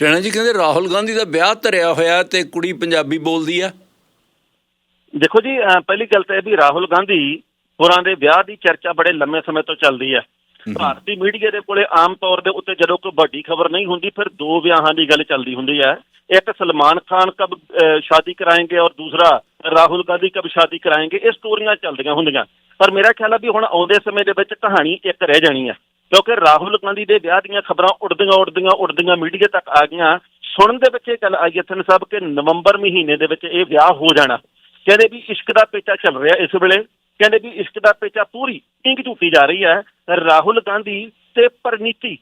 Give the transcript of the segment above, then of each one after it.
ਟੈਣਾ ਜੀ ਕਹਿੰਦੇ ਰਾਹੁਲ ਗਾਂਧੀ ਦਾ ਵਿਆਹ ਧਰਿਆ ਹੋਇਆ ਤੇ ਕੁੜੀ ਪੰਜਾਬੀ ਬੋਲਦੀ ਆ। ਦੇਖੋ ਜੀ ਪਹਿਲੀ ਗੱਲ ਤਾਂ ਇਹ ਵੀ ਰਾਹੁਲ ਗਾਂਧੀ ਹੋਰਾਂ ਦੇ ਵਿਆਹ ਦੀ ਚਰਚਾ ਬੜੇ ਲੰਮੇ ਸਮੇਂ ਤੋਂ ਚੱਲਦੀ ਹੈ। ਭਾਰਤੀ ਮੀਡੀਆ ਦੇ ਕੋਲੇ ਆਮ ਤੌਰ ਦੇ ਉੱਤੇ ਜਦੋਂ ਕੋਈ ਵੱਡੀ ਖਬਰ ਨਹੀਂ ਹੁੰਦੀ ਫਿਰ ਦੋ ਵਿਆਹਾਂ ਦੀ ਗੱਲ ਚੱਲਦੀ ਹੁੰਦੀ ਹੈ ਇੱਕ ਸਲਮਾਨ ਖਾਨ ਕਬ ਸ਼ਾਦੀ ਕਰਾਏਂਗੇ ਔਰ ਦੂਸਰਾ ਰਾਹੁਲ ਗਾਂਧੀ ਕਬ ਸ਼ਾਦੀ ਕਰਾਏਂਗੇ ਇਹ ਸਟੋਰੀਆਂ ਚੱਲਦੀਆਂ ਹੁੰਦੀਆਂ। ਪਰ ਮੇਰਾ ਖਿਆਲ ਆ ਵੀ ਹੁਣ ਆਉਂਦੇ ਸਮੇਂ ਦੇ ਵਿੱਚ ਕਹਾਣੀ ਇੱਕ ਰਹਿ ਜਾਣੀ ਆ। ਕਿਉਂਕਿ ਰਾਹੁਲ ਗਾਂਧੀ ਦੇ ਵਿਆਹ ਦੀਆਂ ਖਬਰਾਂ ਉੱਡਦੀਆਂ ਉੱਡਦੀਆਂ ਉੱਡਦੀਆਂ ਮੀਡੀਆ ਤੱਕ ਆ ਗਈਆਂ। ਸੁਣਨ ਦੇ ਵਿੱਚ ਇਹ ਗੱਲ ਆਈ ਹੈ ਸਾਹਿਬ ਕਿ ਨਵੰਬਰ ਮਹੀਨੇ ਦੇ ਵਿੱਚ ਇਹ ਵਿਆਹ ਹੋ ਜਾਣਾ। ਕਹਿੰਦੇ ਵੀ ਇਸ਼ਕ ਦਾ ਪੇਚਾ ਚੱਲ ਰਿਹਾ ਇਸ ਵੇਲੇ। ਕਹਿੰਦੇ ਵੀ ਇਸ਼ਕ ਦਾ ਪੇਚਾ ਪੂਰੀ ਇੰਕ ਝੂਟੀ ਜਾ ਰਹੀ ਹੈ। ਰਾਹੁਲ ਗਾਂਧੀ ਤੇ ਪਰਨੀਤੀ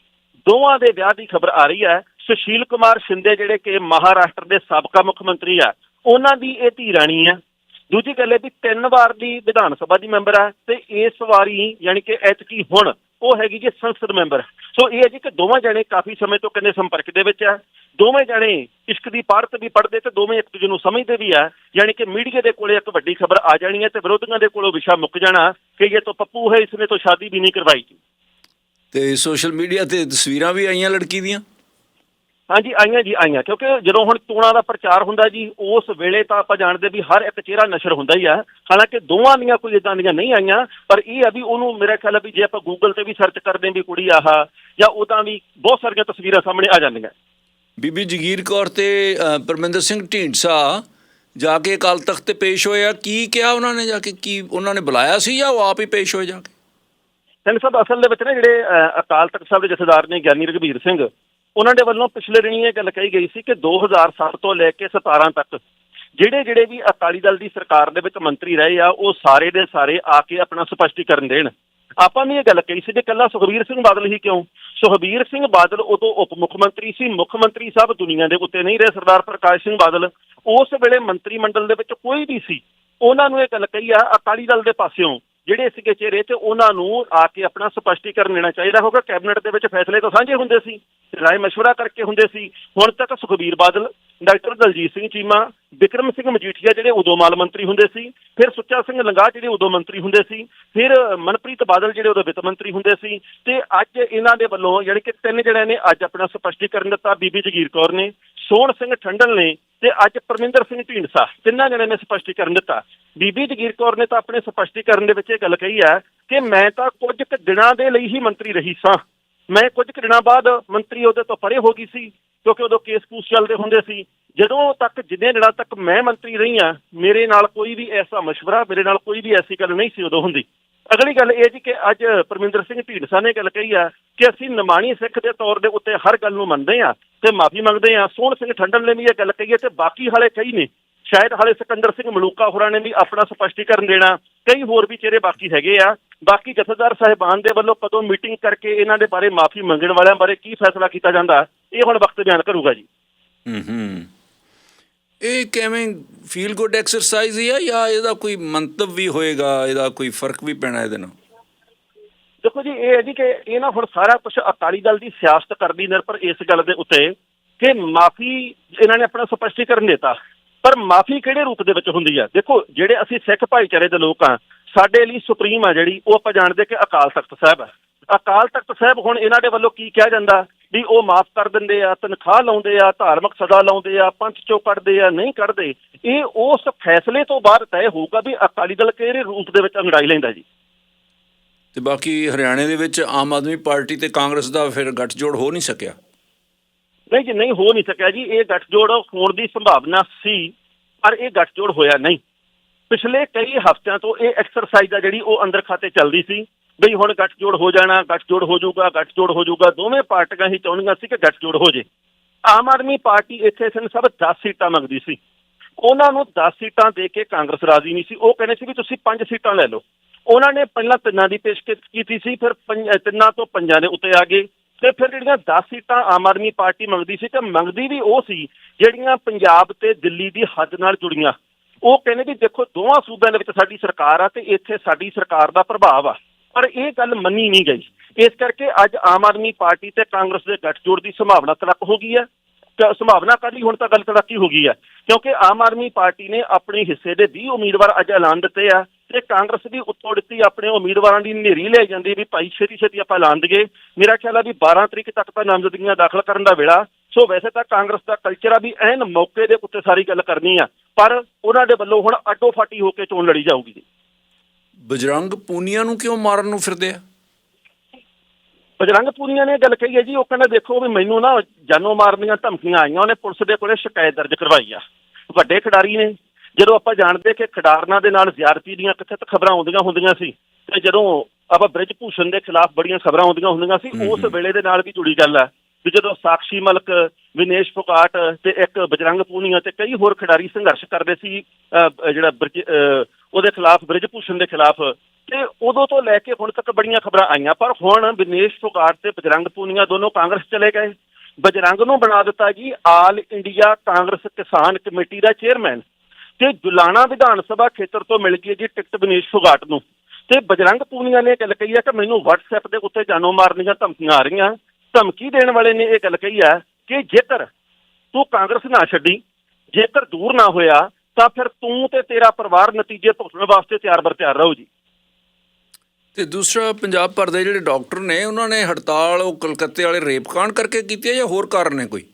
ਦੋਵਾਂ ਦੇ ਵਿਆਹ ਦੀ ਖਬਰ ਆ ਰਹੀ ਹੈ। ਸੁਸ਼ੀਲ ਕੁਮਾਰ ਸ਼ਿੰਦੇ ਜਿਹੜੇ ਕਿ ਮਹਾਰਾਸ਼ਟਰ ਦੇ ਸਾਬਕਾ ਮੁੱਖ ਮੰਤਰੀ ਆ, ਉਹਨਾਂ ਦੀ ਇਹ ਧੀ ਰਾਣੀ ਹੈ ਦੂਜੀ ਗੱਲ ਇਹ ਵੀ ਤਿੰਨ ਵਾਰ ਦੀ ਵਿਧਾਨ ਸਭਾ ਦੀ ਮੈਂਬਰ ਹੈ ਤੇ ਇਸ ਵਾਰੀ ਯਾਨੀ ਕਿ ਐਤਕੀ ਹੁਣ ਉਹ ਹੈਗੀ ਜੀ ਸੰਸਦ ਮੈਂਬਰ। ਸੋ ਇਹ ਹੈ ਜੀ ਕਿ ਦੋਵਾਂ ਜਣੇ ਕਾਫੀ ਸਮੇਂ ਤੋਂ ਕਹਿੰਦੇ ਸੰਪਰਕ ਦੇ ਵਿੱਚ ਹੈ ਦੋਵੇਂ ਜਣੇ ਇਸ਼ਕ ਦੀ ਪਾਰਤ ਵੀ ਪੜਦੇ ਤੇ ਦੋਵੇਂ ਇੱਕ ਦੂਜੇ ਨੂੰ ਸਮਝਦੇ ਵੀ ਆ। ਯਾਨੀ ਕਿ ਮੀਡੀਆ ਦੇ ਕੋਲੇ ਇੱਕ ਵੱਡੀ ਖਬਰ ਆ ਜਾਣੀ ਹੈ ਤੇ ਵਿਰੋਧੀਆਂ ਦੇ ਕੋਲੋਂ ਵਿਸ਼ਾ ਮੁੱਕ ਜਾਣਾ ਕਿ ਇਹ ਤਾਂ ਪੱਪੂ ਹੈ ਇਸਨੇ ਤਾਂ ਸ਼ਾਦੀ ਵੀ ਨਹੀਂ ਕਰਵਾਈ ਤੇ ਸੋਸ਼ਲ ਮੀਡੀਆ ਤੇ ਤਸਵੀਰਾਂ ਵੀ ਆਈਆਂ ਲੜਕੀ ਦੀਆਂ? ਹਾਂਜੀ ਆਈਆਂ ਜੀ ਆਈਆਂ। ਕਿਉਂਕਿ ਜਦੋਂ ਹੁਣ ਚੋਣਾਂ ਦਾ ਪ੍ਰਚਾਰ ਹੁੰਦਾ ਜੀ ਉਸ ਵੇਲੇ ਤਾਂ ਆਪਾਂ ਜਾਣਦੇ ਵੀ ਹਰ ਇੱਕ ਚਿਹਰਾ ਨਸ਼ਰ ਹੁੰਦਾ ਹੀ ਆ। ਹਾਲਾਂਕਿ ਦੋਵਾਂ ਦੀਆਂ ਕੋਈ ਇਦਾਂ ਦੀਆਂ ਨਹੀਂ ਆਈਆਂ ਪਰ ਇਹ ਆ ਵੀ ਉਹਨੂੰ ਮੇਰਾ ਖਿਆਲ ਆ ਵੀ ਜੇ ਆਪਾਂ ਗੂਗਲ ਤੇ ਵੀ ਸਰਚ ਕਰਦੇ ਵੀ ਕੁੜੀ ਆਹ ਜਾਂ ਉਦਾਂ ਵੀ ਬਹੁਤ ਸਾਰੀਆਂ ਤਸਵੀਰਾਂ ਸਾਹਮਣੇ ਆ ਜਾਂਦੀਆਂ। ਬੀਬੀ ਜਗੀਰ ਕੌਰ ਤੇ ਪਰਮਿੰਦਰ ਸਿੰਘ ਢੀਂਡਸਾ ਜਾ ਕੇ ਅਕਾਲ ਤਖਤ ਤੇ ਪੇਸ਼ ਹੋਇਆ ਕੀ ਕਿਹਾ ਉਹਨਾਂ ਨੇ ਜਾ ਕੇ? ਕੀ ਉਹਨਾਂ ਨੇ ਬੁਲਾਇਆ ਸੀ ਜਾਂ ਉਹ ਆਪ ਹੀ ਪੇਸ਼ ਹੋਏ ਜਾ ਕੇ? ਸਿੰਘ ਸਾਹਿਬ ਅਸਲ ਦੇ ਵਿੱਚ ਨਾ ਜਿਹੜੇ ਅਕਾਲ ਤਖਤ ਸਾਹਿਬ ਦੇ ਜਥੇਦਾਰ ਨੇ ਗਿਆਨੀ ਰਘਬੀਰ ਸਿੰਘ ਉਹਨਾਂ ਦੇ ਵੱਲੋਂ ਪਿਛਲੇ ਦਿਨੀ ਇਹ ਗੱਲ ਕਹੀ ਗਈ ਸੀ ਕਿ 2007 ਤੋਂ ਲੈ ਕੇ 17 ਤੱਕ ਜਿਹੜੇ ਜਿਹੜੇ ਵੀ ਅਕਾਲੀ ਦਲ ਦੀ ਸਰਕਾਰ ਦੇ ਵਿੱਚ ਮੰਤਰੀ ਰਹੇ ਆ, ਉਹ ਸਾਰੇ ਦੇ ਸਾਰੇ ਆ ਕੇ ਆਪਣਾ ਸਪਸ਼ਟੀਕਰਨ ਦੇਣ। ਆਪਾਂ ਵੀ ਇਹ ਗੱਲ ਕਹੀ ਸੀ ਕਿ ਕੱਲਾ ਸੁਖਬੀਰ ਸਿੰਘ ਬਾਦਲ ਹੀ ਕਿਉਂ? ਸੁਖਬੀਰ ਸਿੰਘ ਬਾਦਲ ਉਦੋਂ ਉਪ ਮੁੱਖ ਮੰਤਰੀ ਸੀ, ਮੁੱਖ ਮੰਤਰੀ ਸਾਹਿਬ ਦੁਨੀਆ ਦੇ ਉੱਤੇ ਨਹੀਂ ਰਹੇ, ਸਰਦਾਰ ਪ੍ਰਕਾਸ਼ ਸਿੰਘ ਬਾਦਲ। ਉਸ ਵੇਲੇ ਮੰਤਰੀ ਮੰਡਲ ਦੇ ਵਿੱਚ ਕੋਈ ਵੀ ਸੀ, ਉਹਨਾਂ ਨੂੰ ਇਹ ਗੱਲ ਕਹੀ ਆ, ਅਕਾਲੀ ਦਲ ਦੇ ਪਾਸਿਓਂ ਜਿਹੜੇ ਸੀਗੇ ਚਿਹਰੇ ਤੇ ਉਹਨਾਂ ਨੂੰ ਆ ਕੇ ਆਪਣਾ ਸਪਸ਼ਟੀਕਰਨ ਦੇਣਾ ਚਾਹੀਦਾ ਹੋਗਾ ਕੈਬਨਿਟ ਦੇ ਵਿੱਚ ਫੈਸਲੇ ਤਾਂ ਸਾਂਝੇ ਹੁੰਦੇ ਸੀ, ਰਾਏ ਮਸ਼ਵਰਾ ਕਰਕੇ ਹੁੰਦੇ ਸੀ। ਹੁਣ ਤੱਕ ਸੁਖਬੀਰ ਬਾਦਲ, ਡਾਕਟਰ ਦਲਜੀਤ ਸਿੰਘ ਚੀਮਾ, ਵਿਕਰਮ ਸਿੰਘ ਮਜੀਠੀਆ ਜਿਹੜੇ ਉਦੋਂ ਮਾਲ ਮੰਤਰੀ ਹੁੰਦੇ ਸੀ, ਫਿਰ ਸੁੱਚਾ ਸਿੰਘ ਲੰਗਾ ਜਿਹੜੇ ਉਦੋਂ ਮੰਤਰੀ ਹੁੰਦੇ ਸੀ, ਫਿਰ ਮਨਪ੍ਰੀਤ ਬਾਦਲ ਜਿਹੜੇ ਉਦੋਂ ਵਿੱਤ ਮੰਤਰੀ ਹੁੰਦੇ ਸੀ ਤੇ ਅੱਜ ਇਹਨਾਂ ਦੇ ਵੱਲੋਂ ਯਾਨੀ ਕਿ ਤਿੰਨ ਜਣਿਆਂ ਨੇ ਅੱਜ ਆਪਣਾ ਸਪਸ਼ਟੀਕਰਨ ਦਿੱਤਾ। ਬੀਬੀ ਜਗੀਰ ਕੌਰ ਨੇ ਸੋਹਣ ਸਿੰਘ ਠੰਡਲ ਨੇ ਤੇ ਅੱਜ ਪਰਮਿੰਦਰ ਸਿੰਘ ਢੀਂਡਸਾ, ਤਿੰਨਾਂ ਜਣਿਆਂ ਨੇ ਸਪਸ਼ਟੀਕਰਨ ਦਿੱਤਾ। ਬੀਬੀ ਜਗੀਰ ਕੌਰ ਨੇ ਤਾਂ ਆਪਣੇ ਸਪਸ਼ਟੀਕਰਨ ਦੇ ਵਿੱਚ ਇਹ ਗੱਲ ਕਹੀ ਹੈ ਕਿ ਮੈਂ ਤਾਂ ਕੁਝ ਕੁ ਦਿਨਾਂ ਦੇ ਲਈ ਹੀ ਮੰਤਰੀ ਰਹੀ ਸਾਂ। ਮੈਂ ਕੁਝ ਕੁ ਦਿਨਾਂ ਬਾਅਦ ਮੰਤਰੀ ਉਹਦੇ ਤੋਂ ਪਰੇ ਹੋ ਗਈ ਸੀ, ਕਿਉਂਕਿ ਉਦੋਂ ਕੇਸ ਕੂਸ ਚੱਲਦੇ ਹੁੰਦੇ ਸੀ। ਜਦੋਂ ਤੱਕ ਜਿੰਨੇ ਦਿਨਾਂ ਤੱਕ ਮੈਂ ਮੰਤਰੀ ਰਹੀ ਹਾਂ, ਮੇਰੇ ਨਾਲ ਕੋਈ ਵੀ ਐਸਾ ਮਸ਼ਵਰਾ, ਮੇਰੇ ਨਾਲ ਕੋਈ ਵੀ ਐਸੀ ਗੱਲ ਨਹੀਂ ਸੀ ਉਦੋਂ ਹੁੰਦੀ। ਅਗਲੀ ਗੱਲ ਇਹ ਜੀ ਕਿ ਅੱਜ ਪਰਮਿੰਦਰ ਸਿੰਘ ਢੀਂਡਸਾ ਨੇ ਗੱਲ ਕਹੀ ਆ ਕਿ ਅਸੀਂ ਨਿਮਾਣੀ ਸਿੱਖ ਦੇ ਤੌਰ ਦੇ ਉੱਤੇ ਹਰ ਗੱਲ ਨੂੰ ਮੰਨਦੇ ਆ ਤੇ ਮਾਫੀ ਮੰਗਦੇ ਆ ਸੋਹਣ ਸਿੰਘ ਠੰਡਲ ਨੇ ਵੀ ਇਹ ਗੱਲ ਕਹੀ ਹੈ ਤੇ ਬਾਕੀ ਹਾਲੇ ਕਈ ਨੇ ਸ਼ਾਇਦ ਹਾਲੇ ਸਿਕੰਦਰ ਸਿੰਘ ਮਲੂਕਾ ਹੋਰਾਂ ਨੇ ਵੀ ਆਪਣਾ ਸਪਸ਼ਟੀਕਰਨ ਦੇਣਾ। ਕਈ ਹੋਰ ਵੀ ਚਿਹਰੇ ਬਾਕੀ ਹੈਗੇ ਆ। ਬਾਕੀ ਜਥੇਦਾਰ ਸਾਹਿਬਾਨ ਦੇ ਵੱਲੋਂ ਕਦੋਂ ਮੀਟਿੰਗ ਕਰਕੇ ਇਹਨਾਂ ਦੇ ਬਾਰੇ ਮਾਫੀ ਮੰਗਣ ਵਾਲਿਆਂ ਬਾਰੇ ਕੀ ਫੈਸਲਾ ਕੀਤਾ ਜਾਂਦਾ, ਇਹ ਹੁਣ ਵਕਤ ਬਿਆਨ ਕਰੂਗਾ ਜੀ। ਹੂੰ ਹੂੰ। ਇਹ ਕਿਵੇਂ ਫੀਲ ਗੁੱਡ ਐਕਸਰਸਾਈਜ਼ ਹੀ ਆ ਜਾਂ ਇਹਦਾ ਕੋਈ ਮੰਤਵ ਵੀ ਹੋਏਗਾ, ਇਹਦਾ ਕੋਈ ਫ਼ਰਕ ਵੀ ਪੈਣਾ ਇਹਦੇ ਨਾਲ? ਦੇਖੋ ਜੀ, ਇਹ ਹੈ ਜੀ ਕਿ ਇਹ ਨਾ ਹੁਣ ਸਾਰਾ ਕੁਝ ਅਕਾਲੀ ਦਲ ਦੀ ਸਿਆਸਤ ਕਰਦੀ ਨਿਰਭਰ ਇਸ ਗੱਲ ਦੇ ਉੱਤੇ ਕਿ ਮਾਫੀ, ਇਹਨਾਂ ਨੇ ਆਪਣਾ ਸਪਸ਼ਟੀਕਰਨ ਦਿੱਤਾ। ਪਰ ਮਾਫੀ ਕਿਹੜੇ ਰੂਪ ਦੇ ਵਿੱਚ ਹੁੰਦੀ ਹੈ ਦੇਖੋ, ਜਿਹੜੇ ਅਸੀਂ ਸਿੱਖ ਭਾਈਚਾਰੇ ਦੇ ਲੋਕ ਆ, ਸਾਡੇ ਲਈ ਸੁਪਰੀਮ ਆ ਜਿਹੜੀ, ਉਹ ਆਪਾਂ ਜਾਣਦੇ ਕਿ ਅਕਾਲ ਤਖਤ ਸਾਹਿਬ ਹੈ ਅਕਾਲ ਤਖਤ ਸਾਹਿਬ ਹੁਣ ਇਹਨਾਂ ਦੇ ਵੱਲੋਂ ਕੀ ਕਿਹਾ ਜਾਂਦਾ? ਵੀ ਉਹ ਮਾਫ ਕਰ ਦਿੰਦੇ ਆ ਤਨਖਾਹ ਲਾਉਂਦੇ ਆ ਧਾਰਮਿਕ ਸਜ਼ਾ ਲਾਉਂਦੇ ਆ ਪੰਥ ਚੋਂ ਕੱਢਦੇ ਆ ਨਹੀਂ ਕੱਢਦੇ। ਇਹ ਉਸ ਫੈਸਲੇ ਤੋਂ ਬਾਅਦ ਤੈਅ ਹੋਊਗਾ ਵੀ ਅਕਾਲੀ ਦਲ ਕਿਹੜੇ ਰੂਪ ਦੇ ਵਿੱਚ ਅੰਗੜਾਈ ਲੈਂਦਾ ਜੀ? ਤੇ ਬਾਕੀ ਹਰਿਆਣੇ ਦੇ ਵਿੱਚ ਆਮ ਆਦਮੀ ਪਾਰਟੀ ਤੇ ਕਾਂਗਰਸ ਦਾ ਫਿਰ ਗੱਠਜੋੜ ਹੋ ਨਹੀਂ ਸਕਿਆ। ਨਹੀਂ ਜੀ ਨਹੀਂ ਹੋ ਨਹੀਂ ਸਕਿਆ ਜੀ। ਇਹ ਗੱਠਜੋੜ ਹੋਣ ਦੀ ਸੰਭਾਵਨਾ ਸੀ ਪਰ ਇਹ ਗੱਠਜੋੜ ਹੋਇਆ ਨਹੀਂ। ਪਿਛਲੇ ਕਈ ਹਫ਼ਤਿਆਂ ਤੋਂ ਇਹ ਐਕਸਰਸਾਈਜ਼ ਆ ਜਿਹੜੀ ਉਹ ਅੰਦਰ ਖਾਤੇ ਚੱਲਦੀ ਸੀ। ਬਈ ਹੁਣ ਗੱਠਜੋੜ ਹੋ ਜਾਣਾ, ਗੱਠਜੋੜ ਹੋ ਜਾਊਗਾ, ਗੱਠਜੋੜ ਹੋ ਜਾਊਗਾ, ਦੋਵੇਂ ਪਾਰਟੀਆਂ ਹੀ ਚਾਹੁੰਦੀਆਂ ਸੀ ਕਿ ਗੱਠਜੋੜ ਹੋ ਜੇ। ਆਮ ਆਦਮੀ ਪਾਰਟੀ ਇੱਥੇ ਸਨ ਸਭ 10 ਸੀਟਾਂ ਮੰਗਦੀ ਸੀ। ਉਹਨਾਂ ਨੂੰ 10 ਸੀਟਾਂ ਦੇ ਕੇ ਕਾਂਗਰਸ ਰਾਜ਼ੀ ਨਹੀਂ ਸੀ। ਉਹ ਕਹਿੰਦੇ ਸੀ ਵੀ ਤੁਸੀਂ 5 ਸੀਟਾਂ ਲੈ ਲਓ। ਉਹਨਾਂ ਨੇ ਪਹਿਲਾਂ ਤਿੰਨਾਂ ਦੀ ਪੇਸ਼ਕਸ਼ ਕੀਤੀ ਸੀ, ਫਿਰ ਪੰਜ- ਤਿੰਨਾਂ ਤੋਂ ਪੰਜਾਂ ਦੇ ਉੱਤੇ ਆ ਗਏ। ਤੇ ਫਿਰ ਜਿਹੜੀਆਂ 10 ਸੀਟਾਂ ਆਮ ਆਦਮੀ ਪਾਰਟੀ ਮੰਗਦੀ ਸੀ ਤੇ ਮੰਗਦੀ ਵੀ ਉਹ ਸੀ, ਜਿਹੜੀਆਂ ਪੰਜਾਬ ਤੇ ਦਿੱਲੀ ਦੀ ਹੱਦ ਨਾਲ ਜੁੜੀਆਂ। ਉਹ ਕਹਿੰਦੇ ਵੀ ਦੇਖੋ, ਦੋਵਾਂ ਸੂਬਿਆਂ ਦੇ ਵਿੱਚ ਸਾਡੀ ਸਰਕਾਰ ਆ ਤੇ ਇੱਥੇ ਸਾਡੀ ਸਰਕਾਰ ਦਾ ਪ੍ਰਭਾਵ ਆ। ਪਰ ਇਹ ਗੱਲ ਮੰਨੀ ਨਹੀਂ ਗਈ। ਇਸ ਕਰਕੇ ਅੱਜ ਆਮ ਆਦਮੀ ਪਾਰਟੀ ਤੇ ਕਾਂਗਰਸ ਦੇ ਗੱਠਜੋੜ ਦੀ ਸੰਭਾਵਨਾ ਤਲਕ ਹੋ ਗਈ ਹੈ। ਤਾਂ ਸੰਭਾਵਨਾ ਕਾਦੀ ਹੁਣ ਤਾਂ ਗੱਲ ਤੜਕੀ ਹੋ ਗਈ ਹੈ। ਕਿਉਂਕਿ ਆਮ ਆਦਮੀ ਪਾਰਟੀ ਨੇ ਆਪਣੇ ਹਿੱਸੇ ਦੇ 20 ਉਮੀਦਵਾਰ ਅੱਜ ਐਲਾਨ ਦਿੱਤੇ ਆ ਤੇ ਕਾਂਗਰਸ ਦੀ ਉੱਤੋਂ ਦਿੱਤੀ ਆਪਣੇ ਉਮੀਦਵਾਰਾਂ ਦੀ ਨੇਰੀ ਲੈ ਜਾਂਦੀ ਵੀ ਭਾਈ ਛੇਤੀ ਛੇਤੀ ਆਪਾਂ ਐਲਾਨ ਦਈਏ। ਮੇਰਾ ਖਿਆਲ ਆ ਵੀ 12 ਤਰੀਕ ਤੱਕ ਤਾਂ ਨਾਮਜ਼ਦਗੀਆਂ ਦਾਖਲ ਕਰਨ ਦਾ ਵੇਲਾ। ਸੋ ਵੈਸੇ ਤਾਂ ਕਾਂਗਰਸ ਦਾ ਕਲਚਰ ਆ ਵੀ ਐਨ ਮੌਕੇ ਦੇ ਉੱਤੇ ਸਾਰੀ ਗੱਲ ਕਰਨੀ ਆ। ਪਰ ਉਹਨਾਂ ਦੇ ਵੱਲੋਂ ਹੁਣ ਅੱਡੋ ਫਾਟੀ ਹੋ ਕੇ ਚੋਣ ਲੜੀ ਜਾਊਗੀ। ਬਜਰੰਗ ਪੂਨੀਆ ਨੂੰ ਕਿਉਂ ਮਾਰਨ ਨੂੰ ਫਿਰਦੇ ਆ? ਬਜਰੰਗ ਪੂਨੀਆ ਨੇ ਗੱਲ ਕਹੀ ਹੈ ਜੀ ਉਹ ਕਹਿੰਦਾ ਦੇਖੋ ਵੀ ਮੈਨੂੰ ਨਾ ਜਾਨੋਂ ਮਾਰਨ ਦੀਆਂ ਧਮਕੀਆਂ ਆਈਆਂ ਉਹਨੇ ਪੁਲਿਸ ਦੇ ਕੋਲੇ ਸ਼ਿਕਾਇਤ ਦਰਜ ਕਰਵਾਈ ਆ। ਵੱਡੇ ਖਿਡਾਰੀ ਨੇ ਜਦੋਂ ਆਪਾਂ ਜਾਣਦੇ ਕਿ ਖਿਡਾਰਨਾਂ ਦੇ ਨਾਲ ਜ਼ਿਆਦਤੀ ਦੀਆਂ ਕਥਿਤ ਖਬਰਾਂ ਆਉਂਦੀਆਂ ਹੁੰਦੀਆਂ ਸੀ ਤੇ ਜਦੋਂ ਆਪਾਂ ਬ੍ਰਿਜ ਭੂਸ਼ਣ ਦੇ ਖਿਲਾਫ ਬੜੀਆਂ ਖਬਰਾਂ ਆਉਂਦੀਆਂ ਹੁੰਦੀਆਂ ਸੀ ਉਸ ਵੇਲੇ ਦੇ ਨਾਲ ਵੀ ਜੁੜੀ ਗੱਲ ਆ। ਵੀ ਜਦੋਂ ਸਾਕਸ਼ੀ ਮਲਕ, ਵਿਨੇਸ਼ ਫੋਕਾਟ ਤੇ ਇੱਕ ਬਜਰੰਗ ਪੂਨੀਆ ਤੇ ਕਈ ਹੋਰ ਖਿਡਾਰੀ ਸੰਘਰਸ਼ ਕਰਦੇ ਸੀ ਜਿਹੜਾ ਬ੍ਰਿਜ ਉਹਦੇ ਖਿਲਾਫ ਬ੍ਰਿਜਭੂਸ਼ਣ ਦੇ ਖਿਲਾਫ, ਤੇ ਉਦੋਂ ਤੋਂ ਲੈ ਕੇ ਹੁਣ ਤੱਕ ਬੜੀਆਂ ਖਬਰਾਂ ਆਈਆਂ। ਪਰ ਹੁਣ ਵਿਨੇਸ਼ ਫੋਕਾਟ ਤੇ ਬਜਰੰਗ ਪੂਨੀਆ ਦੋਨੋਂ ਕਾਂਗਰਸ ਚਲੇ ਗਏ। ਬਜਰੰਗ ਨੂੰ ਬਣਾ ਦਿੱਤਾ ਜੀ ਆਲ ਇੰਡੀਆ ਕਾਂਗਰਸ ਕਿਸਾਨ ਕਮੇਟੀ ਦਾ ਚੇਅਰਮੈਨ। ਤੇ ਜੁਲਾਣਾ ਵਿਧਾਨ ਸਭਾ ਖੇਤਰ ਤੋਂ ਮਿਲ ਗਈ ਹੈ ਜੀ ਟਿਕਟ ਵਿਨੇਸ਼ ਫੋਗਾਟ ਨੂੰ। ਤੇ ਬਜਰੰਗ ਪੂਨੀਆ ਨੇ ਇਹ ਗੱਲ ਕਹੀ ਹੈ ਕਿ ਮੈਨੂੰ WhatsApp ਦੇ ਉੱਤੇ ਜਾਨੋਂ ਮਾਰਨ ਦੀਆਂ ਧਮਕੀਆਂ ਆ ਰਹੀਆਂ। ਧਮਕੀ ਦੇਣ ਵਾਲੇ ਨੇ ਇਹ ਗੱਲ ਕਹੀ ਹੈ ਕਿ ਜੇਕਰ ਤੂੰ ਕਾਂਗਰਸ ਨਾ ਛੱਡੀ ਜੇਕਰ ਦੂਰ ਨਾ ਹੋਇਆ ਤਾਂ ਫਿਰ ਤੂੰ ਤੇ ਤੇਰਾ ਪਰਿਵਾਰ ਨਤੀਜੇ ਭੁਗਤਣ ਵਾਸਤੇ ਤਿਆਰ ਬਰ ਤਿਆਰ ਰਹੋ ਜੀ। ਤੇ ਦੂਸਰਾ ਪੰਜਾਬ ਭਰ ਦੇ ਜਿਹੜੇ ਡਾਕਟਰ ਨੇ ਉਹਨਾਂ ਨੇ ਹੜਤਾਲ ਉਹ ਕਲਕੱਤੇ ਵਾਲੇ ਰੇਪ ਕਾਂਡ ਕਰਕੇ ਕੀਤੀ ਹੈ ਜਾਂ ਹੋਰ ਕਾਰਨ ਨੇ ਕੋਈ?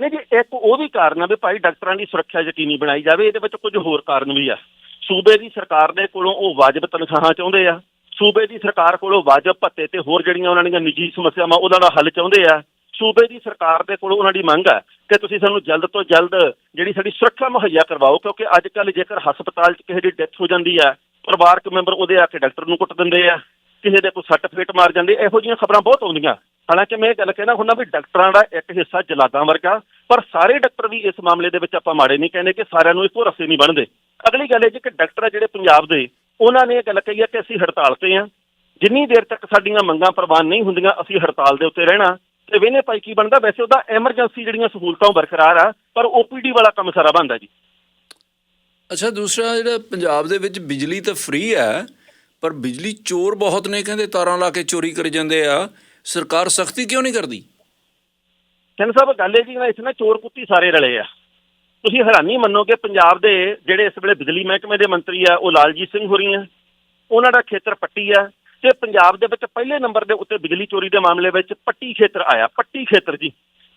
ਨਹੀਂ ਜੀ ਇੱਕ ਉਹ ਵੀ ਕਾਰਨ ਆ ਵੀ ਭਾਈ ਡਾਕਟਰਾਂ ਦੀ ਸੁਰੱਖਿਆ ਯਕੀਨੀ ਬਣਾਈ ਜਾਵੇ ਇਹਦੇ ਵਿੱਚ ਕੁਝ ਹੋਰ ਕਾਰਨ ਵੀ ਆ। ਸੂਬੇ ਦੀ ਸਰਕਾਰ ਦੇ ਕੋਲੋਂ ਉਹ ਵਾਜਬ ਤਨਖਾਹਾਂ ਚਾਹੁੰਦੇ ਆ। ਸੂਬੇ ਦੀ ਸਰਕਾਰ ਕੋਲੋਂ ਵਾਜਬ ਭੱਤੇ ਤੇ ਹੋਰ ਜਿਹੜੀਆਂ ਉਹਨਾਂ ਦੀਆਂ ਨਿੱਜੀ ਸਮੱਸਿਆਵਾਂ ਉਹਨਾਂ ਦਾ ਹੱਲ ਚਾਹੁੰਦੇ ਆ, ਸੂਬੇ ਦੀ ਸਰਕਾਰ ਦੇ ਕੋਲੋਂ ਉਹਨਾਂ ਦੀ ਮੰਗ ਹੈ ਕਿ ਤੁਸੀਂ ਸਾਨੂੰ ਜਲਦ ਤੋਂ ਜਲਦ ਜਿਹੜੀ ਸਾਡੀ ਸੁਰੱਖਿਆ ਮੁਹੱਈਆ ਕਰਵਾਓ, ਕਿਉਂਕਿ ਅੱਜ ਕੱਲ੍ਹ ਜੇਕਰ ਹਸਪਤਾਲ 'ਚ ਕਿਸੇ ਦੀ ਡੈਥ ਹੋ ਜਾਂਦੀ ਹੈ ਪਰਿਵਾਰਕ ਮੈਂਬਰ ਉਹਦੇ ਆ ਕੇ ਡਾਕਟਰ ਨੂੰ ਕੁੱਟ ਦਿੰਦੇ ਆ, ਕਿਸੇ ਦੇ ਕੋਈ ਸੱਟ ਫੇਟ ਮਾਰ ਜਾਂਦੇ, ਇਹੋ ਜਿਹੀਆਂ ਖਬਰਾਂ ਬਹੁਤ ਆਉਂਦੀਆਂ। ਹਾਲਾਂਕਿ ਮੈਂ ਇਹ ਗੱਲ ਕਹਿਣਾ ਹੁੰਦਾ ਵੀ ਡਾਕਟਰਾਂ ਦਾ ਇੱਕ ਹਿੱਸਾ ਜਲਾਦਾਂ ਵਰਗਾ, ਪਰ ਸਾਰੇ ਡਾਕਟਰ ਵੀ ਇਸ ਮਾਮਲੇ ਦੇ ਵਿੱਚ ਆਪਾਂ ਮਾੜੇ ਨਹੀਂ ਕਹਿੰਦੇ ਕਿ ਸਾਰਿਆਂ ਨੂੰ ਇੱਕੋ ਰਸੇ ਨਹੀਂ ਬਣਦੇ। ਅਗਲੀ ਗੱਲ ਇਹ ਜੀ ਕਿ ਡਾਕਟਰ ਆ ਜਿਹੜੇ ਪੰਜਾਬ ਦੇ ਉਹਨਾਂ ਨੇ ਇਹ ਗੱਲ ਕਹੀ ਹੈ ਕਿ ਅਸੀਂ ਹੜਤਾਲ ਤੇ ਆ ਜਿੰਨੀ ਦੇਰ ਤੱਕ ਸਾਡੀਆਂ ਮੰਗਾਂ ਪ੍ਰਵਾਨ ਨਹੀਂ ਹੁੰਦੀਆਂ ਅਸੀਂ ਹੜਤਾਲ ਦੇ ਉੱਤੇ ਰਹਿਣਾ। ਤੇ ਵੇਨੇ ਭਾਈ ਕੀ ਬਣਦਾ? ਵੈਸੇ ਉਹਦਾ ਐਮਰਜੈਂਸੀ ਜਿਹੜੀਆਂ ਸਹੂਲਤਾਂ ਬਰਕਰਾਰ ਆ ਪਰ ਓਪੀਡੀ ਵਾਲਾ ਕੰਮ ਸਾਰਾ ਬੰਦ ਆ ਜੀ। ਅੱਛਾ ਦੂਸਰਾ ਜਿਹੜਾ ਪੰਜਾਬ ਦੇ ਵਿੱਚ ਬਿਜਲੀ ਤਾਂ ਫ੍ਰੀ ਹੈ ਪਰ ਬਿਜਲੀ ਚੋਰ ਬਹੁਤ ਨੇ ਕਹਿੰਦੇ ਤਾਰਾਂ ਲਾ ਕੇ ਚੋਰੀ ਕਰੀ ਜਾਂਦੇ ਆ। ਸਰਕਾਰ ਸਖਤੀ ਕਿਉਂ ਨਹੀਂ ਕਰਦੀ? ਸਿੰਘ ਸਾਹਿਬ ਗੱਲ ਇਹ ਜੀ ਨਾ ਇੱਥੇ ਨਾ ਚੋਰ ਕੁੱਤੀ ਸਾਰੇ ਰਲੇ ਆ। ਤੁਸੀਂ ਹੈਰਾਨੀ ਮੰਨੋਗੇ ਪੰਜਾਬ ਦੇ ਜਿਹੜੇ ਇਸ ਵੇਲੇ ਬਿਜਲੀ ਮਹਿਕਮੇ ਦੇ ਮੰਤਰੀ ਆ, ਉਹ ਲਾਲਜੀਤ ਸਿੰਘ ਹੋਰੀ ਆ। ਉਹਨਾਂ ਦਾ ਖੇਤਰ ਪੱਟੀ ਆ ਤੇ ਪੰਜਾਬ ਦੇ ਵਿੱਚ ਪਹਿਲੇ ਨੰਬਰ ਦੇ ਉੱਤੇ ਬਿਜਲੀ ਚੋਰੀ ਦੇ ਮਾਮਲੇ ਵਿੱਚ ਪੱਟੀ ਖੇਤਰ ਆਇਆ, ਪੱਟੀ ਖੇਤਰ ਜੀ।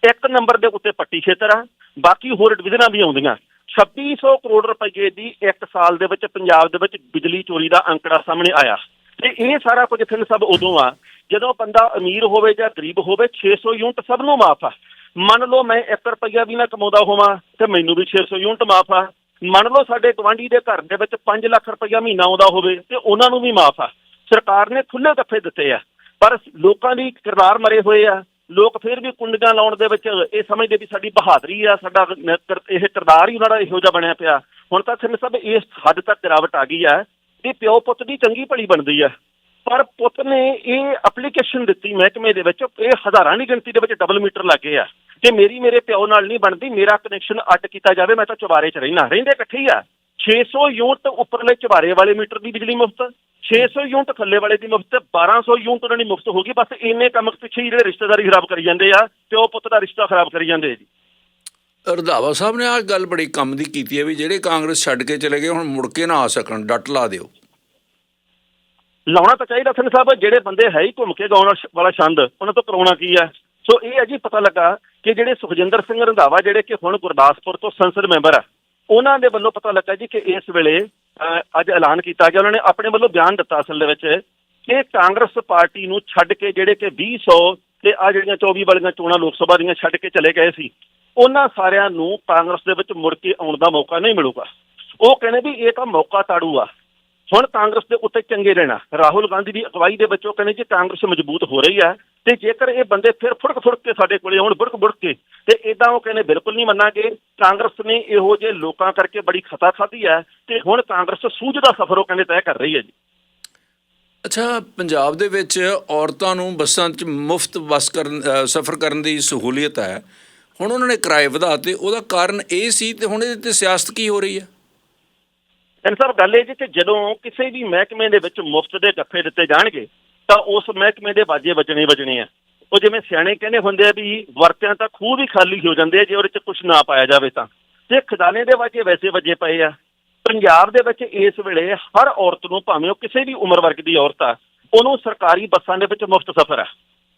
ਇੱਕ ਨੰਬਰ ਦੇ ਉੱਤੇ ਪੱਟੀ ਖੇਤਰ ਆ, ਬਾਕੀ ਹੋਰ ਡਿਵੀਜ਼ਨਾਂ ਵੀ ਆਉਂਦੀਆਂ। 2600 ਕਰੋੜ ਰੁਪਏ ਦੀ ਇੱਕ ਸਾਲ ਦੇ ਵਿੱਚ ਪੰਜਾਬ ਦੇ ਵਿੱਚ ਬਿਜਲੀ ਚੋਰੀ ਦਾ ਅੰਕੜਾ ਸਾਹਮਣੇ ਆਇਆ। ਤੇ ਇਹ ਸਾਰਾ ਕੁਝ ਫਿਰ ਸਭ ਉਦੋਂ ਆ, ਜਦੋਂ ਬੰਦਾ ਅਮੀਰ ਹੋਵੇ ਜਾਂ ਗਰੀਬ ਹੋਵੇ 600 ਯੂਨਿਟ ਸਭ ਨੂੰ ਮਾਫ ਆ। ਮੰਨ ਲਓ ਮੈਂ 1 ਰੁਪਈਆ ਵੀ ਨਾ ਕਮਾਉਂਦਾ ਹੋਵਾਂ ਤੇ ਮੈਨੂੰ ਵੀ 600 ਯੂਨਿਟ ਮਾਫ ਆ। ਮੰਨ ਲਓ ਸਾਡੇ ਗਵਾਂਢੀ ਦੇ ਘਰ ਦੇ ਵਿੱਚ 5 ਲੱਖ ਰੁਪਈਆ ਮਹੀਨਾ ਆਉਂਦਾ ਹੋਵੇ ਤੇ ਉਹਨਾਂ ਨੂੰ ਵੀ ਮਾਫ ਆ। ਸਰਕਾਰ ਨੇ ਖੁੱਲੇ ਕੱਫੇ ਦਿੱਤੇ ਆ, ਪਰ ਲੋਕਾਂ ਦੀ ਕਿਰਦਾਰ ਮਰੇ ਹੋਏ ਆ। ਲੋਕ ਫਿਰ ਵੀ ਕੁੰਡੀਆਂ ਲਾਉਣ ਦੇ ਵਿੱਚ ਇਹ ਸਮਝਦੇ ਵੀ ਸਾਡੀ ਬਹਾਦਰੀ ਆ, ਸਾਡਾ ਇਹ ਕਿਰਦਾਰ ਹੀ ਉਹਨਾਂ ਦਾ ਇਹੋ ਜਿਹਾ ਬਣਿਆ ਪਿਆ। ਹੁਣ ਤਾਂ ਸਿੰਘ ਸਾਹਿਬ ਇਸ ਹੱਦ ਤੱਕ ਗਿਰਾਵਟ ਆ ਗਈ ਆ ਵੀ ਪਿਓ ਪੁੱਤ ਦੀ ਚੰਗੀ ਭਲੀ ਬਣਦੀ ਆ। ਪਰ ਪੁੱਤ ਨੇ ਇਹ ਐਪਲੀਕੇਸ਼ਨ ਦਿੱਤੀ ਮਹਿਕਮੇ ਦੇ ਵਿੱਚ, ਇਹ ਹਜ਼ਾਰਾਂ ਦੀ ਗਿਣਤੀ ਦੇ ਵਿੱਚ ਡਬਲ ਮੀਟਰ ਲੱਗੇ ਆ। ਕਿ ਮੇਰੀ ਮੇਰੇ ਪਿਓ ਨਾਲ ਨਹੀਂ ਬਣਦੀ ਮੇਰਾ ਕਨੈਕਸ਼ਨ ਅੱਡ ਕੀਤਾ ਜਾਵੇ ਮੈਂ ਤਾਂ ਚੁਬਾਰੇ 'ਚ ਰਹਿਣਾ ਰਹਿੰਦੇ ਇਕੱਠੇ ਹੀ ਆ। 600 ਯੂਨਿਟ ਉੱਪਰਲੇ ਚੁਬਾਰੇ ਵਾਲੇ ਮੀਟਰ ਦੀ ਬਿਜਲੀ ਮੁਫਤ 600 ਯੂਨਿਟ ਥੱਲੇ ਵਾਲੇ ਦੀ ਮੁਫਤ 1200 ਯੂਨਿਟ ਉਹਨਾਂ ਦੀ ਮੁਫਤ ਹੋ ਗਈ ਬਸ ਇੰਨੇ ਕੰਮ ਪਿੱਛੇ ਹੀ ਜਿਹੜੇ ਰਿਸ਼ਤੇਦਾਰੀ ਖਰਾਬ ਕਰੀ ਜਾਂਦੇ ਆ ਪਿਓ ਪੁੱਤ ਦਾ ਰਿਸ਼ਤਾ ਖਰਾਬ ਕਰੀ ਜਾਂਦੇ ਆ ਜੀ। ਰੰਧਾਵਾ ਸਾਹਿਬ ਨੇ ਆਹ ਗੱਲ ਬੜੀ ਕੰਮ ਦੀ ਕੀਤੀ ਹੈ ਵੀ ਜਿਹੜੇ ਕਾਂਗਰਸ ਛੱਡ ਕੇ ਚਲੇ ਗਏ ਹੁਣ ਮੁੜ ਕੇ ਨਾ ਆ ਸਕਣ ਡੱਟ ਲਾ ਦਿਓ। ਲਾਉਣਾ ਤਾਂ ਚਾਹੀਦਾ ਸਿੰਘ ਸਾਹਿਬ ਜਿਹੜੇ ਬੰਦੇ ਹੈ ਹੀ ਘੁੰਮ ਕੇ ਗਾਉਣ ਵਾਲਾ ਛੰਦ ਉਹਨਾਂ ਤੋਂ ਕਰਾਉਣਾ ਕੀ ਹੈ ਸੋ ਇਹ ਹੈ ਜੀ ਪਤਾ ਲੱਗਾ ਕਿ ਜਿਹੜੇ ਸੁਖਜਿੰਦਰ ਸਿੰਘ ਰੰਧਾਵਾ ਜਿਹੜੇ ਕਿ ਹੁਣ ਗੁਰਦਾਸਪੁਰ ਤੋਂ ਸੰਸਦ ਮੈਂਬਰ ਆ ਉਹਨਾਂ ਦੇ ਵੱਲੋਂ ਪਤਾ ਲੱਗਾ ਜੀ ਕਿ ਇਸ ਵੇਲੇ ਅਹ, ਅੱਜ ਐਲਾਨ ਕੀਤਾ ਗਿਆ। ਉਹਨਾਂ ਨੇ ਆਪਣੇ ਵੱਲੋਂ ਬਿਆਨ ਦਿੱਤਾ ਅਸਲ ਦੇ ਵਿੱਚ ਕਿ ਕਾਂਗਰਸ ਪਾਰਟੀ ਨੂੰ ਛੱਡ ਕੇ ਜਿਹੜੇ ਕਿ 200 ਤੇ ਆ ਜਿਹੜੀਆਂ 24 ਵਾਲੀਆਂ ਚੋਣਾਂ ਲੋਕ ਸਭਾ ਦੀਆਂ ਛੱਡ ਕੇ ਚਲੇ ਗਏ ਸੀ ਉਹਨਾਂ ਸਾਰਿਆਂ ਨੂੰ ਕਾਂਗਰਸ ਦੇ ਵਿੱਚ ਮੁੜ ਕੇ ਆਉਣ ਦਾ ਮੌਕਾ ਨਹੀਂ ਮਿਲੂਗਾ। ਉਹ ਕਹਿੰਦੇ ਵੀ ਇਹ ਤਾਂ ਮੌਕਾ ਤਾੜੂ ਆ। ਹੁਣ ਕਾਂਗਰਸ ਦੇ ਉੱਤੇ ਚੰਗੇ ਰਹਿਣਾ। ਰਾਹੁਲ ਗਾਂਧੀ ਦੀ ਅਗਵਾਈ ਦੇ ਵਿੱਚ ਉਹ ਕਹਿੰਦੇ ਜੀ ਕਾਂਗਰਸ ਮਜ਼ਬੂਤ ਹੋ ਰਹੀ ਹੈ ਤੇ ਜੇਕਰ ਇਹ ਬੰਦੇ ਫਿਰ ਫੁੜਕ ਫੁੜਕ ਕੇ ਸਾਡੇ ਕੋਲੇ ਆਉਣ ਬੁੜਕ ਬੁੜਕ ਕੇ ਤੇ ਇਦਾਂ ਉਹ ਕਹਿੰਦੇ ਬਿਲਕੁਲ ਨਹੀਂ ਮੰਨਾਂਗੇ। ਕਾਂਗਰਸ ਨੇ ਇਹੋ ਜਿਹੇ ਲੋਕਾਂ ਕਰਕੇ ਬੜੀ ਖਤਾ ਖਾਧੀ ਹੈ ਤੇ ਹੁਣ ਕਾਂਗਰਸ ਸੂਝ ਦਾ ਸਫ਼ਰ ਉਹ ਕਹਿੰਦੇ ਤੈਅ ਕਰ ਰਹੀ ਹੈ ਜੀ। ਅੱਛਾ ਪੰਜਾਬ ਦੇ ਵਿੱਚ ਔਰਤਾਂ ਨੂੰ ਬੱਸਾਂ 'ਚ ਮੁਫਤ ਬੱਸ ਕਰਨ ਸਫ਼ਰ ਕਰਨ ਦੀ ਸਹੂਲੀਅਤ ਹੈ। ਹੁਣ ਉਹਨਾਂ ਨੇ ਕਿਰਾਏ ਵਧਾਤੇ ਉਹਦਾ ਕਾਰਨ ਇਹ ਸੀ ਤੇ ਹੁਣ ਇਹਦੇ ਤੇ ਸਿਆਸਤ ਕੀ ਹੋ ਰਹੀ ਹੈ? ਐਨ ਸਾਹਿਬ ਗੱਲ ਇਹ ਜੀ ਕਿ ਜਦੋਂ ਕਿਸੇ ਵੀ ਮਹਿਕਮੇ ਦੇ ਵਿੱਚ ਮੁਫਤ ਦੇ ਗੱਫੇ ਦਿੱਤੇ ਜਾਣਗੇ ਤਾਂ ਉਸ ਮਹਿਕਮੇ ਦੇ ਬਾਜੇ ਵੱਜਣੇ ਵੱਜਣੇ ਆ। ਉਹ ਜਿਵੇਂ ਸਿਆਣੇ ਕਹਿੰਦੇ ਹੁੰਦੇ ਆ ਵੀ ਵਰਤਿਆਂ ਤਾਂ ਖੂਹ ਵੀ ਖਾਲੀ ਹੋ ਜਾਂਦੇ ਆ, ਜੇ ਉਹਦੇ 'ਚ ਕੁਝ ਨਾ ਪਾਇਆ ਜਾਵੇ ਤਾਂ। ਤੇ ਖਜ਼ਾਨੇ ਦੇ ਵਾਜੇ ਵੈਸੇ ਵੱਜੇ ਪਏ ਆ, ਪੰਜਾਬ ਦੇ ਵਿੱਚ ਇਸ ਵੇਲੇ ਹਰ ਔਰਤ ਨੂੰ ਭਾਵੇਂ ਉਹ ਕਿਸੇ ਵੀ ਉਮਰ ਵਰਗ ਦੀ ਔਰਤ ਆ, ਉਹਨੂੰ ਸਰਕਾਰੀ ਬੱਸਾਂ ਦੇ ਵਿੱਚ ਮੁਫਤ ਸਫ਼ਰ ਆ।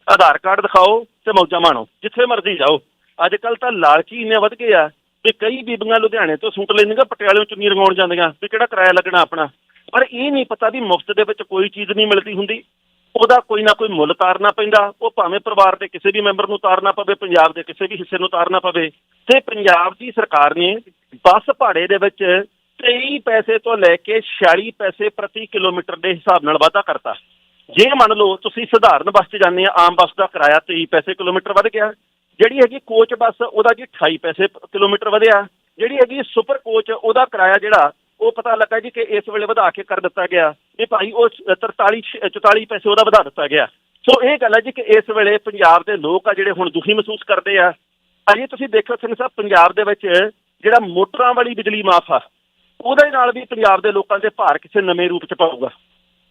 ਆਧਾਰ ਕਾਰਡ ਦਿਖਾਓ ਤੇ ਮੌਜਾਂ ਮਾਣੋ, ਜਿੱਥੇ ਮਰਜ਼ੀ ਜਾਓ। ਅੱਜ ਕੱਲ ਤਾਂ ਲਾਲਚੀ ਇੰਨੇ ਵੱਧ ਗਏ ਆ ਵੀ ਕਈ ਬੀਬੀਆਂ ਲੁਧਿਆਣੇ ਤੋਂ ਸੂਟ ਲੈਂਦੀਆਂ ਪਟਿਆਲੇ ਚੁੰਨੀ ਰੰਗਾਉਣ ਜਾਂਦੀਆਂ ਵੀ ਕਿਹੜਾ ਕਿਰਾਇਆ ਲੱਗਣਾ ਆਪਣਾ। ਪਰ ਇਹ ਨਹੀਂ ਪਤਾ ਵੀ ਮੁਫਤ ਦੇ ਵਿੱਚ ਕੋਈ ਚੀਜ਼ ਨਹੀਂ ਮਿਲਦੀ ਹੁੰਦੀ। ਉਹਦਾ ਕੋਈ ਨਾ ਕੋਈ ਮੁੱਲ ਤਾਰਨਾ ਪੈਂਦਾ, ਉਹ ਭਾਵੇਂ ਪਰਿਵਾਰ ਦੇ ਕਿਸੇ ਵੀ ਮੈਂਬਰ ਨੂੰ ਤਾਰਨਾ ਪਵੇ, ਪੰਜਾਬ ਦੇ ਕਿਸੇ ਵੀ ਹਿੱਸੇ ਨੂੰ ਤਾਰਨਾ ਪਵੇ, ਤੇ ਪੰਜਾਬ ਦੀ ਸਰਕਾਰ ਨੇ ਬੱਸ ਭਾੜੇ ਦੇ ਵਿੱਚ 23 ਪੈਸੇ ਤੋਂ ਲੈ ਕੇ 46 ਪੈਸੇ ਪ੍ਰਤੀ ਕਿਲੋਮੀਟਰ ਦੇ ਹਿਸਾਬ ਨਾਲ ਵਾਧਾ ਕਰਤਾ। ਜੇ ਮੰਨ ਲਓ ਤੁਸੀਂ ਸਧਾਰਨ ਬੱਸ 'ਚ ਜਾਂਦੇ ਆ, ਆਮ ਬੱਸ ਦਾ ਕਿਰਾਇਆ 23 ਪੈਸੇ ਕਿਲੋਮੀਟਰ ਵੱਧ ਗਿਆ, ਜਿਹੜੀ ਹੈਗੀ ਕੋਚ ਬੱਸ ਉਹਦਾ ਜੀ 28 ਪੈਸੇ ਕਿਲੋਮੀਟਰ ਵਧਿਆ, ਜਿਹੜੀ ਹੈਗੀ ਸੁਪਰ ਕੋਚ ਉਹਦਾ ਕਿਰਾਇਆ ਜਿਹੜਾ ਉਹ ਪਤਾ ਲੱਗਾ ਜੀ ਕਿ ਇਸ ਵੇਲੇ ਵਧਾ ਕੇ ਕਰ ਦਿੱਤਾ ਗਿਆ ਵੀ ਭਾਈ ਉਹ 43 44 ਪੈਸੇ ਉਹਦਾ ਵਧਾ ਦਿੱਤਾ ਗਿਆ। ਸੋ ਇਹ ਗੱਲ ਹੈ ਜੀ ਕਿ ਇਸ ਵੇਲੇ ਪੰਜਾਬ ਦੇ ਲੋਕ ਆ ਜਿਹੜੇ ਹੁਣ ਦੁਖੀ ਮਹਿਸੂਸ ਕਰਦੇ ਆ। ਅਜੇ ਤੁਸੀਂ ਦੇਖੋ ਸਿੰਘ ਸਾਹਿਬ, ਪੰਜਾਬ ਦੇ ਵਿੱਚ ਜਿਹੜਾ ਮੋਟਰਾਂ ਵਾਲੀ ਬਿਜਲੀ ਮਾਫ ਆ, ਉਹਦੇ ਨਾਲ ਵੀ ਪੰਜਾਬ ਦੇ ਲੋਕਾਂ ਦੇ ਭਾਰ ਕਿਸੇ ਨਵੇਂ ਰੂਪ ਚ ਪਾਊਗਾ।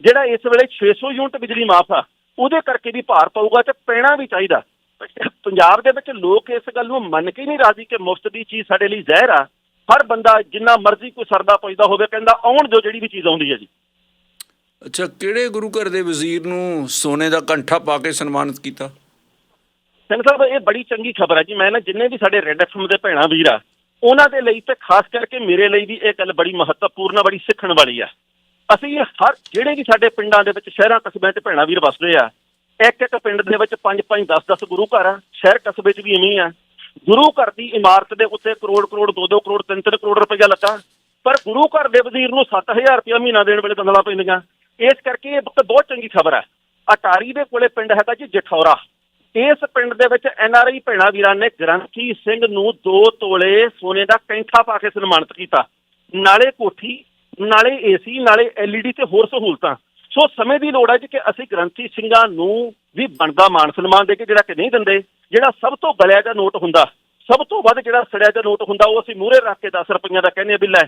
ਜਿਹੜਾ ਇਸ ਵੇਲੇ 600 ਯੂਨਿਟ ਬਿਜਲੀ ਮਾਫ ਆ, ਉਹਦੇ ਕਰਕੇ ਵੀ ਭਾਰ ਪਊਗਾ ਤੇ ਪੈਣਾ ਵੀ ਚਾਹੀਦਾ। ਪੰਜਾਬ ਦੇ ਵਿੱਚ ਲੋਕ ਇਸ ਗੱਲ ਨੂੰ ਮੰਨ ਕੇ ਨਹੀਂ ਰਾਜ਼ੀ ਕਿ ਮੁਫਤ ਦੀ ਚੀਜ਼ ਸਾਡੇ ਲਈ ਜ਼ਹਿਰ ਆ। ਹਰ ਬੰਦਾ ਜਿੰਨਾ ਮਰਜ਼ੀ ਕੋਈ ਸਰਦਾ ਪੁੱਜਦਾ ਹੋਵੇ ਕਹਿੰਦਾ ਆਉਣ ਜੋ ਜਿਹੜੀ ਵੀ ਚੀਜ਼ ਆਉਂਦੀ ਹੈ ਜੀ। ਅੱਛਾ ਕਿਹੜੇ ਗੁਰੂ ਘਰ ਦੇ ਵਜ਼ੀਰ ਨੂੰ ਸੋਨੇ ਦਾ ਕੰਠਾ ਪਾ ਕੇ ਸਨਮਾਨਿਤ ਕੀਤਾ? ਸਿੰਘ ਸਾਹਿਬ ਇਹ ਬੜੀ ਚੰਗੀ ਖਬਰ ਹੈ ਜੀ। ਮੈਂ ਨਾ ਜਿੰਨੇ ਵੀ ਸਾਡੇ ਰੈੱਡ ਐਫਐਮ ਦੇ ਭੈਣਾ ਵੀਰ ਆ ਉਹਨਾਂ ਦੇ ਲਈ ਤੇ ਖਾਸ ਕਰਕੇ ਮੇਰੇ ਲਈ ਵੀ ਇਹ ਗੱਲ ਬੜੀ ਮਹੱਤਵਪੂਰਨ ਆ ਬੜੀ ਸਿੱਖਣ ਵਾਲੀ ਆ। ਅਸੀਂ ਹਰ ਜਿਹੜੇ ਵੀ ਸਾਡੇ ਪਿੰਡਾਂ ਦੇ ਵਿੱਚ ਸ਼ਹਿਰਾਂ ਕਸਬਿਆਂ 'ਚ ਭੈਣਾ ਵੀਰ ਵਸਦੇ ਆ ਇੱਕ ਇੱਕ ਪਿੰਡ ਦੇ ਵਿੱਚ 5 5 10 10 ਗੁਰੂ ਘਰ ਆ ਸ਼ਹਿਰ ਕਸਬੇ 'ਚ ਵੀ ਇਵੇਂ ਆ। ਗੁਰੂ ਘਰ ਦੀ ਇਮਾਰਤ ਦੇ ਉੱਤੇ ਕਰੋੜ ਕਰੋੜ 2-2 ਕਰੋੜ 3-3 ਕਰੋੜ ਰੁਪਇਆ ਲੱਗਾ। ਪਰ ਗੁਰੂ ਘਰ ਦੇ ਵਜ਼ੀਰ ਨੂੰ 7000 ਰੁਪਇਆ ਮਹੀਨਾ ਦੇਣ ਵੇਲੇ ਦੰਦਲਾ ਪੈਂਦੀਆਂ। ਇਸ ਕਰਕੇ ਇਹ ਬਹੁਤ ਚੰਗੀ ਖਬਰ ਹੈ। ਅਟਾਰੀ ਦੇ ਕੋਲੇ ਪਿੰਡ ਹੈਗਾ ਜੀ ਜਠੌਰਾ। ਇਸ ਪਿੰਡ ਦੇ ਵਿੱਚ ਐਨ ਆਰ ਆਈ ਭੈਣਾ ਵੀਰਾਂ ਨੇ ਗ੍ਰੰਥੀ ਸਿੰਘ ਨੂੰ 2 ਤੋਲੇ ਸੋਨੇ ਦਾ ਕੈਂਠਾ ਪਾ ਕੇ ਸਨਮਾਨਿਤ ਕੀਤਾ। ਨਾਲੇ ਕੋਠੀ, ਨਾਲੇ ਏਸੀ, ਨਾਲੇ ਐਲਈਡੀ ਤੇ ਹੋਰ ਸਹੂਲਤਾਂ। ਸੋ ਸਮੇਂ ਦੀ ਲੋੜ ਹੈ ਜੀ ਕਿ ਅਸੀਂ ਗ੍ਰੰਥੀ ਸਿੰਘਾਂ ਨੂੰ ਵੀ ਬਣਦਾ ਮਾਨ ਸਨਮਾਨ ਦੇ ਕੇ ਜਿਹੜਾ ਕਿ ਨਹੀਂ ਦਿੰਦੇ ਜਿਹੜਾ ਸਭ ਤੋਂ ਗਲਿਆ ਦਾ ਨੋਟ ਹੁੰਦਾ ਸਭ ਤੋਂ ਵੱਧ ਜਿਹੜਾ ਸੜਿਆ ਦਾ ਨੋਟ ਹੁੰਦਾ ਉਹ ਅਸੀਂ ਮੂਹਰੇ ਰੱਖ ਕੇ 10 ਰੁਪਈਆਂ ਦਾ ਕਹਿੰਦੇ ਆ ਵੀ ਲੈ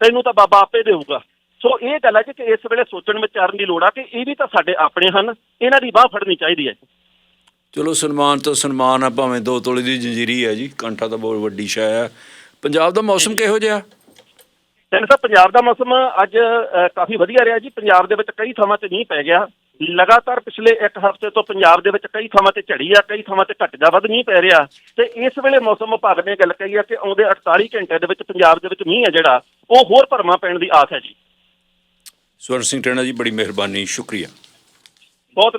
ਤੈਨੂੰ ਤਾਂ ਬਾਬਾ ਆਪੇ ਦੇਊਗਾ। ਸੋ ਇਹ ਗੱਲ ਹੈ ਕਿ ਇਸ ਵੇਲੇ ਸੋਚਣ ਵਿਚਾਰਨ ਦੀ ਲੋੜ ਆ ਕਿ ਇਹ ਵੀ ਤਾਂ ਸਾਡੇ ਆਪਣੇ ਹਨ ਇਹਨਾਂ ਦੀ ਬਾਹ ਫੜਨੀ ਚਾਹੀਦੀ ਹੈ। ਚਲੋ ਸਨਮਾਨ ਤਾਂ ਸਨਮਾਨ ਆ ਭਾਵੇਂ ਦੋ ਤੋਲੇ ਦੀ ਜੰਜੀਰੀ ਹੈ ਜੀ ਕੰਠਾ ਤਾਂ ਬਹੁਤ ਵੱਡੀ ਸ਼ੈ ਹੈ ਪੰਜਾਬ ਦਾ ਮੌਸਮ ਕਿਹੋ ਜਿਹਾ? ਤੈਨੂੰ ਤਾਂ ਪੰਜਾਬ ਦਾ ਮੌਸਮ ਅੱਜ ਕਾਫੀ ਵਧੀਆ ਰਿਹਾ ਜੀ। ਪੰਜਾਬ ਦੇ ਵਿੱਚ ਕਈ ਥਾਵਾਂ ਤੇ ਮੀਂਹ ਪੈ ਗਿਆ। ਲਗਾਤਾਰ ਪਿਛਲੇ ਇੱਕ ਹਫ਼ਤੇ ਤੋਂ ਪੰਜਾਬ ਦੇ ਵਿੱਚ ਕਈ ਥਾਵਾਂ ਤੇ ਝੜੀ ਆ ਕਈ ਥਾਵਾਂ ਤੇ ਘੱਟ ਜਾ ਵੱਧ ਮੀਂਹ ਪੈ ਰਿਹਾ। ਤੇ ਇਸ ਵੇਲੇ ਮੌਸਮ ਵਿਭਾਗ ਨੇ ਗੱਲ ਕਹੀ ਆ ਕਿ ਆਉਂਦੇ 48 ਘੰਟੇ ਦੇ ਵਿੱਚ ਪੰਜਾਬ ਦੇ ਵਿੱਚ ਮੀਂਹ ਹੈ ਜਿਹੜਾ ਉਹ ਹੋਰ ਭਰਮਾ ਪੈਣ ਦੀ ਆਸ ਹੈ ਜੀ। ਸਵਰਨ ਸਿੰਘ ਟੈਣਾ ਜੀ ਬੜੀ ਮਿਹਰਬਾਨੀ ਸ਼ੁਕਰੀਆ। ਬਹੁਤ